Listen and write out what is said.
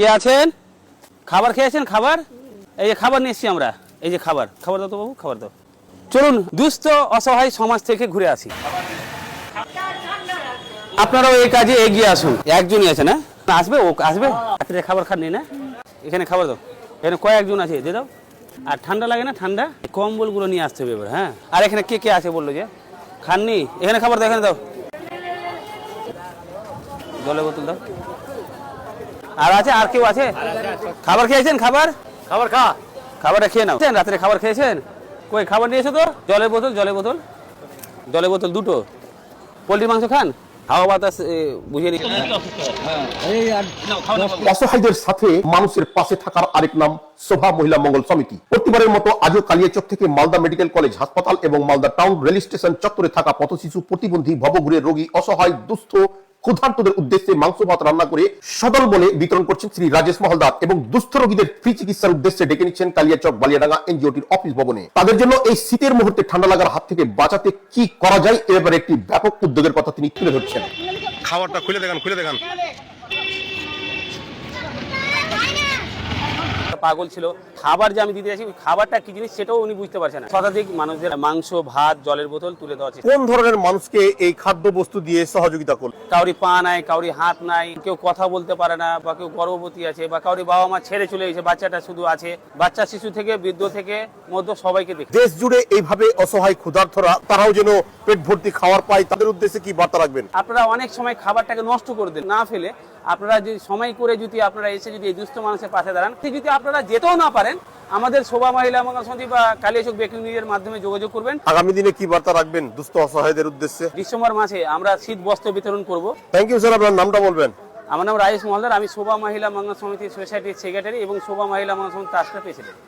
কে আছেন? খাবার খেয়েছেন? খাবার? এই যে খাবার নিয়ে এসছি আমরা। এই যে খাবার। খাবার দাও তো বাবু, খাবার দাও। চলুন, দুস্থ, অসহায় সমাজ থেকে ঘুরে আসি। আপনারাও এই কাজে এগিয়ে আসুন। একজনই আছে না? আসবে ও, আসবে? রাত্রে খাবার খাননি না? এখানে খাবার দাও। এখানে কয়েকজন আছে, দিয়ে দাও। আর ঠান্ডা লাগে না? ঠান্ডা? কম্বলগুলো নিয়ে আসতে হবে এবার হ্যাঁ? আর এখানে কে কে আছে বলল যে? খাননি? এখানে খাবার দাও, এখানে দাও। জলের বোতল দাও। আর আছে আর কেউ আছে? খাবার খেয়েছেন খাবার? খাবার খা। খাবারটা খেয়ে নাও। রাত্রে খাবার খেয়েছেন? কই খাবার নিয়েছো তো। জলের বোতল জলের বোতল। জলের বোতল দুটো। পোলট্রি মাংস খান? হাওয়া বাতাস বুঝিয়ে অসহায়দের সাথে মানুষের পাশে থাকার আরেক নাম শোভা মহিলা মঙ্গল সমিতি। প্রতিবারের মতো আজও কালিয়াচক থেকে মালদা মেডিকেল কলেজ হাসপাতাল এবং মালদা টাউন রেল স্টেশন চত্বরে থাকা পথশিশু প্রতিবন্ধী ভবঘুরের রোগী অসহায় দুস্থ ক্ষুধার্তদের উদ্দেশ্যে মাংস ভাত রান্না করে সদল বলে বিতরণ করছেন শ্রী রাজেশ মহলদার এবং দুস্থ রোগীদের ফ্রি চিকিৎসার উদ্দেশ্যে ডেকে নিচ্ছেন কালিয়াচক, বালিয়াডাঙ্গা এনজিওটির অফিস ভবনে। তাদের জন্য এই শীতের মুহূর্তে ঠান্ডা লাগার হাত থেকে বাঁচাতে কি করা যায়, এ ব্যাপারে একটি ব্যাপক উদ্যোগের কথা তিনি তুলে ধরছেন। খাবারটা খুলে দেখান খুলে দেখান। পাগল ছিল। খাবার যে আমি দিতে ওই খাবারটা কি জিনিস সেটাও উনি বুঝতে পারছেন না। শতাধিক মানুষদের মাংস ভাত জলের বোতল তুলে দেওয়া হচ্ছে। কোন ধরনের মানুষকে এই খাদ্য বস্তু দিয়ে সহযোগিতা করল? কাউরি পা নাই কাউরি হাত নাই কেউ কথা বলতে পারে না বা কেউ গর্ভবতী আছে বা কাউরি বাবা মা ছেড়ে চলে গেছে বাচ্চাটা শুধু আছে বাচ্চা শিশু থেকে বৃদ্ধ থেকে মধ্য সবাইকে দেখে। দেশ জুড়ে এইভাবে অসহায় ক্ষুধার্থরা তারাও যেন পেট ভর্তি খাবার পায় তাদের উদ্দেশ্যে কি বার্তা রাখবেন? আপনারা অনেক সময় খাবারটাকে নষ্ট করে দেন না ফেলে। আপনারা যদি সময় করে যদি আপনারা এসে যদি এই দুস্থ মানুষের পাশে দাঁড়ান যদি আপনারা যেতেও না পারেন আমাদের শোভা মহিলা মঙ্গল সমিতি বা কালিয়াচক বেকিং নিউজের মাধ্যমে যোগাযোগ করবেন। আগামী দিনে কি বার্তা রাখবেন দুস্থ অসহায়দের উদ্দেশ্যে? ডিসেম্বর মাসে আমরা শীত বস্ত্র বিতরণ করব। থ্যাংক ইউ স্যার আপনার নামটা বলবেন। আমার নাম রাজেশ মহলদার আমি শোভা মহিলা মঙ্গল সমিতির সোসাইটির সেক্রেটারি এবং শোভা মহিলা মঙ্গল সমিতি ট্রাস্টের প্রেসিডেন্ট